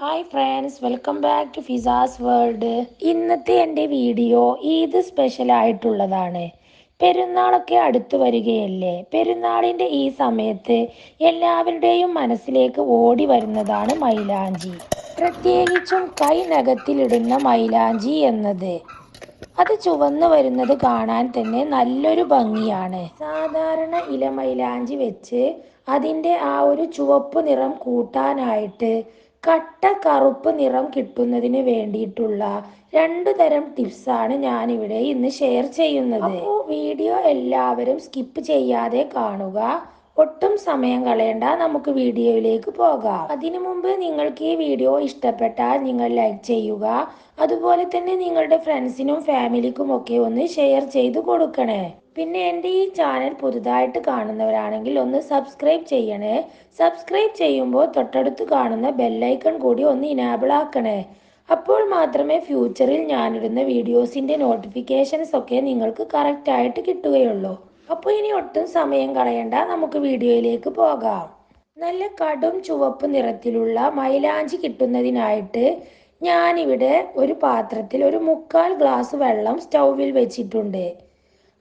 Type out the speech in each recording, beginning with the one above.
Hi friends welcome back to Fiza's world ഇന്നത്തെ എന്റെ video Eid special ആയിട്ടുള്ളതാണ്. പെരുന്നാളൊക്കെ അടുത്തു വരികയല്ലേ? പെരുന്നാളിന്റെ ഈ സമയത്ത് എല്ലാവരുടെയും മനസ്സിലേക്ക് ഓടി വരുന്നതാണ് മൈലാഞ്ചി. പ്രത്യേകിച്ചും കൈ നഖത്തിലിടുന്ന മൈലാഞ്ചി എന്നത്. അത് ചുവന്നു വരുന്നത് കാണാൻ തന്നെ നല്ലൊരു ഭംഗിയാണ്. സാധാരണ ഇല മൈലാഞ്ചി വെച്ച് അതിന്റെ ആ ഒരു ചുവപ്പ് നിറം കൂട്ടാനായിട്ട് കട്ട കറുപ്പ് നിറം കിട്ടുന്നതിന് വേണ്ടിയിട്ടുള്ള രണ്ടു തരം ടിപ്സാണ് ഞാനിവിടെ ഇന്ന് ഷെയർ ചെയ്യുന്നത്. അപ്പോൾ വീഡിയോ എല്ലാവരും സ്കിപ്പ് ചെയ്യാതെ കാണുക. ഒട്ടും സമയം കളയണ്ട. നമുക്ക് വീഡിയോയിലേക്ക് പോകാം. അതിനു മുമ്പ് നിങ്ങൾക്ക് ഈ വീഡിയോ ഇഷ്ടപ്പെട്ടാൽ നിങ്ങൾ ലൈക്ക് ചെയ്യുക. അതുപോലെ തന്നെ നിങ്ങളുടെ ഫ്രണ്ട്സിനും ഫാമിലിക്കും ഒക്കെ ഒന്ന് ഷെയർ ചെയ്ത് കൊടുക്കണേ. പിന്നെ എന്റെ ഈ ചാനൽ പുതുതായിട്ട് കാണുന്നവരാണെങ്കിൽ ഒന്ന് സബ്സ്ക്രൈബ് ചെയ്യണേ. സബ്സ്ക്രൈബ് ചെയ്യുമ്പോൾ തൊട്ടടുത്ത് കാണുന്ന ബെല്ലൈക്കൺ കൂടി ഒന്ന് ഇനാബിൾ ആക്കണേ. അപ്പോൾ മാത്രമേ ഫ്യൂച്ചറിൽ ഞാനിടുന്ന വീഡിയോസിന്റെ നോട്ടിഫിക്കേഷൻസ് ഒക്കെ നിങ്ങൾക്ക് കറക്റ്റായിട്ട് കിട്ടുകയുള്ളൂ. അപ്പോൾ ഇനി ഒട്ടും സമയം കളയണ്ട. നമുക്ക് വീഡിയോയിലേക്ക് പോകാം. നല്ല കടും ചുവപ്പ് നിറത്തിലുള്ള മൈലാഞ്ചി കിട്ടുന്നതിനായിട്ട് ഞാനിവിടെ ഒരു പാത്രത്തിൽ ഒരു മുക്കാൽ ഗ്ലാസ് വെള്ളം സ്റ്റൗവിൽ വെച്ചിട്ടുണ്ട്.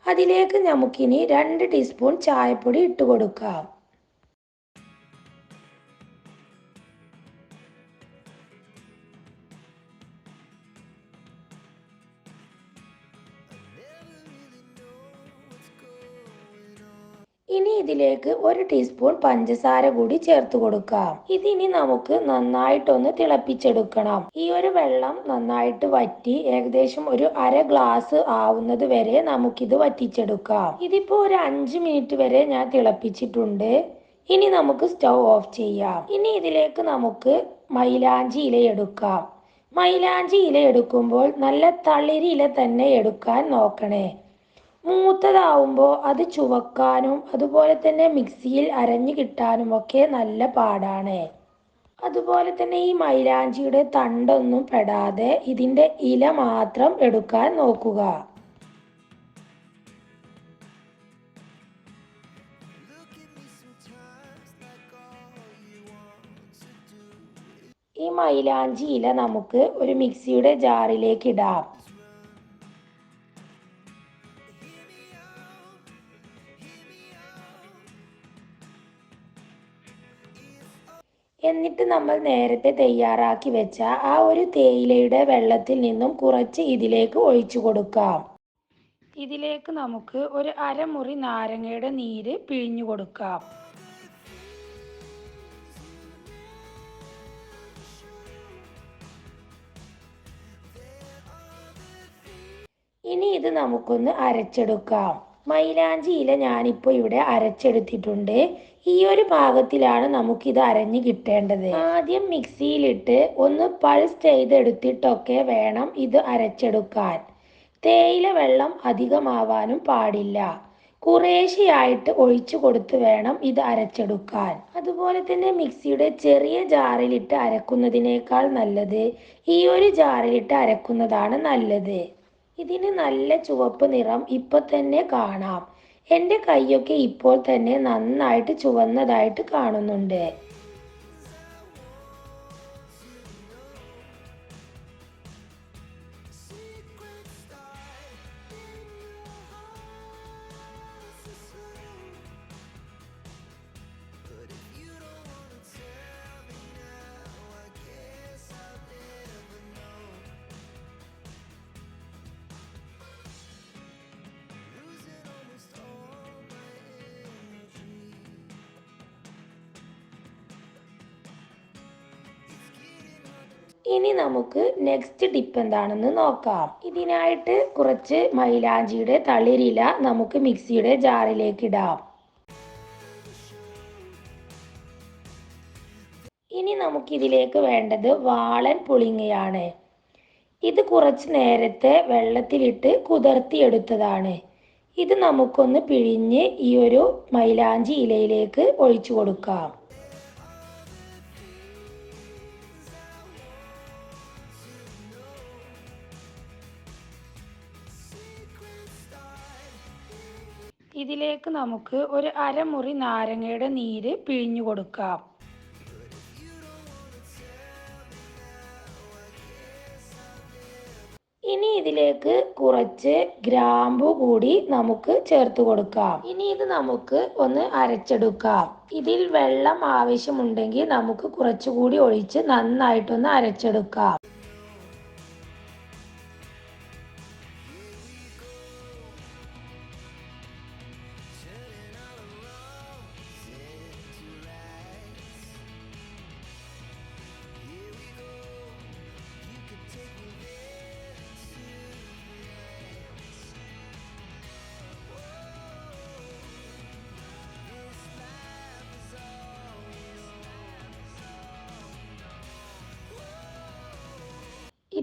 അതിലേക്ക് നമുക്കിനി രണ്ട് ടീസ്പൂൺ ചായപ്പൊടി ഇട്ട് കൊടുക്കാം. ഇനി ഇതിലേക്ക് ഒരു ടീസ്പൂൺ പഞ്ചസാര കൂടി ചേർത്ത് കൊടുക്കാം. ഇതിനി നമുക്ക് നന്നായിട്ടൊന്ന് തിളപ്പിച്ചെടുക്കണം. ഈ ഒരു വെള്ളം നന്നായിട്ട് വറ്റി ഏകദേശം ഒരു അര ഗ്ലാസ് ആവുന്നത് വരെ നമുക്കിത് വറ്റിച്ചെടുക്കാം. ഇതിപ്പോ ഒരു അഞ്ച് മിനിറ്റ് വരെ ഞാൻ തിളപ്പിച്ചിട്ടുണ്ട്. ഇനി നമുക്ക് സ്റ്റൗ ഓഫ് ചെയ്യാം. ഇനി ഇതിലേക്ക് നമുക്ക് മൈലാഞ്ചി ഇല എടുക്കാം. മൈലാഞ്ചി ഇല എടുക്കുമ്പോൾ നല്ല തളിരി ഇല തന്നെ എടുക്കാൻ നോക്കണേ. മൂത്തതാവുമ്പോൾ അത് ചുവക്കാനും അതുപോലെ തന്നെ മിക്സിയിൽ അരഞ്ഞു കിട്ടാനും ഒക്കെ നല്ല പാടാണ്. അതുപോലെ തന്നെ ഈ മൈലാഞ്ചിയുടെ തണ്ടൊന്നും പെടാതെ ഇതിന്റെ ഇല മാത്രം എടുക്കാൻ നോക്കുക. ഈ മൈലാഞ്ചി ഇല നമുക്ക് ഒരു മിക്സിയുടെ ജാറിലേക്ക് ഇടാം. എന്നിട്ട് നമ്മൾ നേരത്തെ തയ്യാറാക്കി വെച്ച ആ ഒരു തേയിലയുടെ വെള്ളത്തിൽ നിന്നും കുറച്ച് ഇതിലേക്ക് ഒഴിച്ചു കൊടുക്കാം. ഇതിലേക്ക് നമുക്ക് ഒരു അരമുറി നാരങ്ങയുടെ നീര് പിഴിഞ്ഞു കൊടുക്കാം. ഇനി ഇത് നമുക്കൊന്ന് അരച്ചെടുക്കാം. മൈലാഞ്ചി ഇല ഞാനിപ്പോൾ ഇവിടെ അരച്ചെടുത്തിട്ടുണ്ട്. ഈ ഒരു പാകത്തിലാണ് നമുക്കിത് അരഞ്ഞു കിട്ടേണ്ടത്. ആദ്യം മിക്സിയിലിട്ട് ഒന്ന് പൾസ് ചെയ്തെടുത്തിട്ടൊക്കെ വേണം ഇത് അരച്ചെടുക്കാൻ. തേയില വെള്ളം അധികമാവാനും പാടില്ല. കുറേശ്ശെയായിട്ട് ഒഴിച്ചു കൊടുത്ത് വേണം ഇത് അരച്ചെടുക്കാൻ. അതുപോലെ തന്നെ മിക്സിയുടെ ചെറിയ ജാറിലിട്ട് അരക്കുന്നതിനേക്കാൾ നല്ലത് ഈ ഒരു ജാറിലിട്ട് അരക്കുന്നതാണ് നല്ലത്. ഇതിന് നല്ല ചുവപ്പ് നിറം ഇപ്പൊ തന്നെ കാണാം. എന്റെ കൈയൊക്കെ ഇപ്പോൾ തന്നെ നന്നായിട്ട് ചുവന്നതായിട്ട് കാണുന്നുണ്ട്. ഇനി നമുക്ക് നെക്സ്റ്റ് ടിപ്പ് എന്താണെന്ന് നോക്കാം. ഇതിനായിട്ട് കുറച്ച് മൈലാഞ്ചിയുടെ തളിരില നമുക്ക് മിക്സിയുടെ ജാറിലേക്ക് ഇടാം. ഇനി നമുക്കിതിലേക്ക് വേണ്ടത് വാളൻ പുളിങ്ങയാണ്. ഇത് കുറച്ച് നേരത്തെ വെള്ളത്തിലിട്ട് കുതിർത്തിയെടുത്തതാണ് ഇത് നമുക്കൊന്ന് പിഴിഞ്ഞ് ഈ ഒരു മൈലാഞ്ചി ഇലയിലേക്ക് ഒഴിച്ചു കൊടുക്കാം. ഇതിലേക്ക് നമുക്ക് ഒരു അരമുറി നാരങ്ങയുടെ നീര് പിഴിഞ്ഞു കൊടുക്കാം. ഇനി ഇതിലേക്ക് കുറച്ച് ഗ്രാമ്പു കൂടി നമുക്ക് ചേർത്ത് കൊടുക്കാം. ഇനി ഇത് നമുക്ക് ഒന്ന് അരച്ചെടുക്കാം. ഇതിൽ വെള്ളം ആവശ്യമുണ്ടെങ്കിൽ നമുക്ക് കുറച്ചുകൂടി ഒഴിച്ച് നന്നായിട്ടൊന്ന് അരച്ചെടുക്കാം.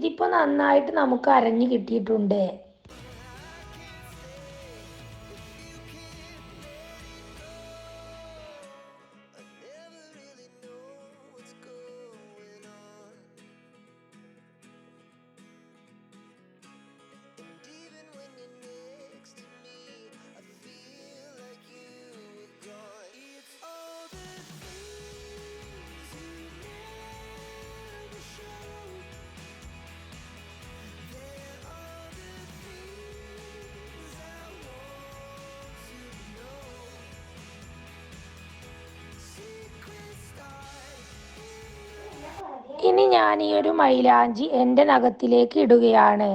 ഇതിപ്പോൾ നന്നായിട്ട് നമുക്ക് അരഞ്ഞു കിട്ടിയിട്ടുണ്ട്. ഇനി ഞാൻ ഈ ഒരു മൈലാഞ്ചി എന്റെ നഖത്തിലേക്ക് ഇടുകയാണ്.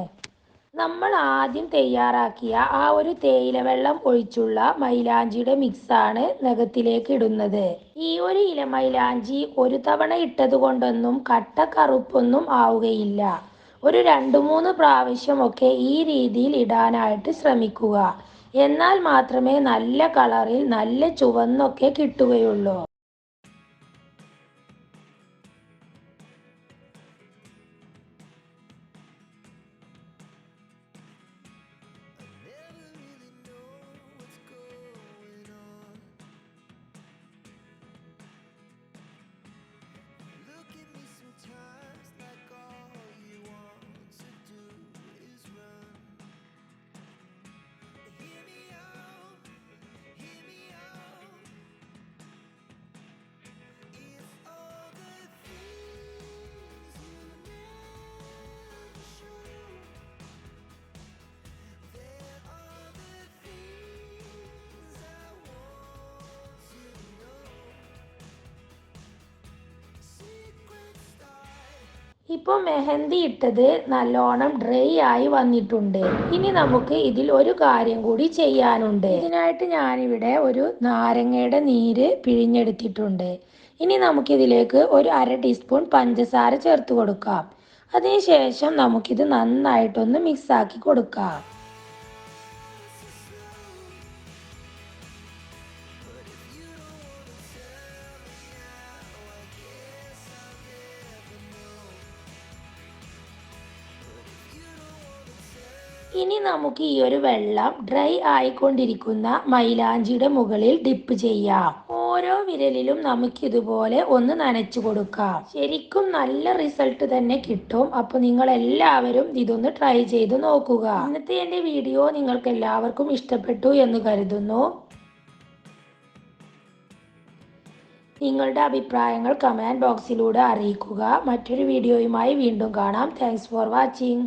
നമ്മൾ ആദ്യം തയ്യാറാക്കിയ ആ ഒരു തേയില വെള്ളം ഒഴിച്ചുള്ള മൈലാഞ്ചിയുടെ മിക്സാണ് നഖത്തിലേക്ക് ഇടുന്നത്. ഈ ഒരു ഇല മൈലാഞ്ചി ഒരു തവണ ഇട്ടത് കൊണ്ടൊന്നും കട്ട കറുപ്പൊന്നും ആവുകയില്ല. ഒരു രണ്ട് മൂന്ന് പ്രാവശ്യമൊക്കെ ഈ രീതിയിൽ ഇടാനായിട്ട് ശ്രമിക്കുക. എന്നാൽ മാത്രമേ നല്ല കളറിൽ നല്ല ചുവന്നൊക്കെ കിട്ടുകയുള്ളൂ. ഇപ്പോൾ മെഹന്തി ഇട്ടത് നല്ലോണം ഡ്രൈ ആയി വന്നിട്ടുണ്ട്. ഇനി നമുക്ക് ഇതിൽ ഒരു കാര്യം കൂടി ചെയ്യാനുണ്ട്. ഇതിനായിട്ട് ഞാനിവിടെ ഒരു നാരങ്ങയുടെ നീര് പിഴിഞ്ഞെടുത്തിട്ടുണ്ട്. ഇനി നമുക്കിതിലേക്ക് ഒരു അര ടീസ്പൂൺ പഞ്ചസാര ചേർത്ത് കൊടുക്കാം. അതിനുശേഷം നമുക്കിത് നന്നായിട്ടൊന്ന് മിക്സാക്കി കൊടുക്കാം. ഇനി നമുക്ക് ഈ ഒരു വെള്ളം ഡ്രൈ ആയിക്കൊണ്ടിരിക്കുന്ന മൈലാഞ്ചിയുടെ മുകളിൽ ഡിപ്പ് ചെയ്യാം. ഓരോ വിരലിലും നമുക്ക് ഇതുപോലെ ഒന്ന് നനച്ചു കൊടുക്കാം. ശരിക്കും നല്ല റിസൾട്ട് തന്നെ കിട്ടും. അപ്പൊ നിങ്ങൾ എല്ലാവരും ഇതൊന്ന് ട്രൈ ചെയ്ത് നോക്കുക. ഇന്നത്തെ എന്റെ വീഡിയോ നിങ്ങൾക്ക് എല്ലാവർക്കും ഇഷ്ടപ്പെട്ടു എന്ന് കരുതുന്നു. നിങ്ങളുടെ അഭിപ്രായങ്ങൾ കമന്റ് ബോക്സിലൂടെ അറിയിക്കുക. മറ്റൊരു വീഡിയോയുമായി വീണ്ടും കാണാം. Thanks for watching